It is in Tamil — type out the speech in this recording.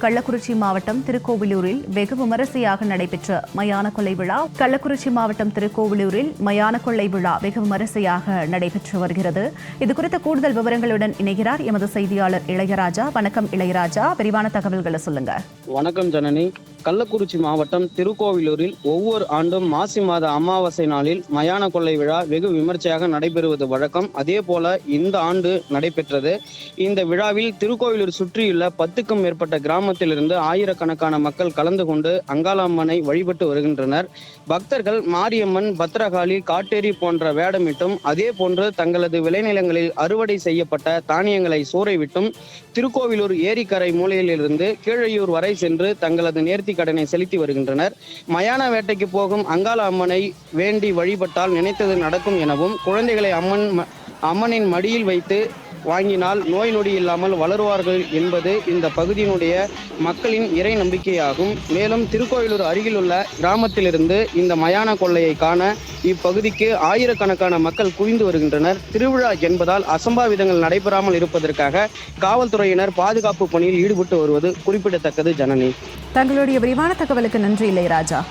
கள்ளக்குறிச்சி மாவட்டம் திருக்கோவிலூரில் வெகு விமரிசையாக நடைபெற்ற மயான கொள்ளை விழா. கள்ளக்குறிச்சி மாவட்டம் திருக்கோவிலூரில் மயான கொள்ளை விழா வெகு விமரிசையாக நடைபெற்று வருகிறது. இதுகுறித்த கூடுதல் விவரங்களுடன் இணைகிறார் எமது செய்தியாளர் இளையராஜா. வணக்கம் இளையராஜா. விரிவான தகவல்களை சொல்லுங்க. வணக்கம் ஜனனி. கள்ளக்குறிச்சி மாவட்டம் திருக்கோவிலூரில் ஒவ்வொரு ஆண்டும் மாசி மாத அமாவாசை நாளில் மயான கொள்ளை விழா வெகு விமர்சையாக நடைபெறுவது வழக்கம். அதே போல இந்த ஆண்டு நடைபெற்றது. இந்த விழாவில் திருக்கோவிலூர் சுற்றியுள்ள பத்துக்கும் மேற்பட்ட கிராமத்திலிருந்து ஆயிரக்கணக்கான மக்கள் கலந்து கொண்டு அங்காளம்மனை வழிபட்டு வருகின்றனர். பக்தர்கள் மாரியம்மன் பத்ரகாளி காட்டேரி போன்ற வேடமிட்டும் அதே போன்று தங்களது விளைநிலங்களில் அறுவடை செய்யப்பட்ட தானியங்களை சூறைவிட்டும் திருக்கோவிலூர் ஏரிக்கரை மூலையிலிருந்து கீழையூர் வரை சென்று தங்களது நேர்த்தி கடனை செலுத்தி வருகின்றனர். மயான வேட்டைக்கு போகும் அங்காள அம்மனை வேண்டி வழிபட்டால் நினைத்தது நடக்கும் எனவும் குழந்தைகளை அம்மன் அம்மனின் மடியில் வைத்து வாங்கினால் நோய் நொடி இல்லாமல் வளருவார்கள் என்பது இந்த பகுதியினுடைய மக்களின் இறை நம்பிக்கையாகும். மேலும் திருக்கோயிலூர் அருகிலுள்ள கிராமத்திலிருந்து இந்த மயான கொள்ளையை காண இப்பகுதிக்கு ஆயிரக்கணக்கான மக்கள் குவிந்து வருகின்றனர். திருவிழா என்பதால் அசம்பாவிதங்கள் நடைபெறாமல் இருப்பதற்காக காவல்துறையினர் பாதுகாப்பு பணியில் ஈடுபட்டு வருவது குறிப்பிடத்தக்கது ஜனனி. தங்களுடைய விரிவான தகவலுக்கு நன்றி இளையராஜா.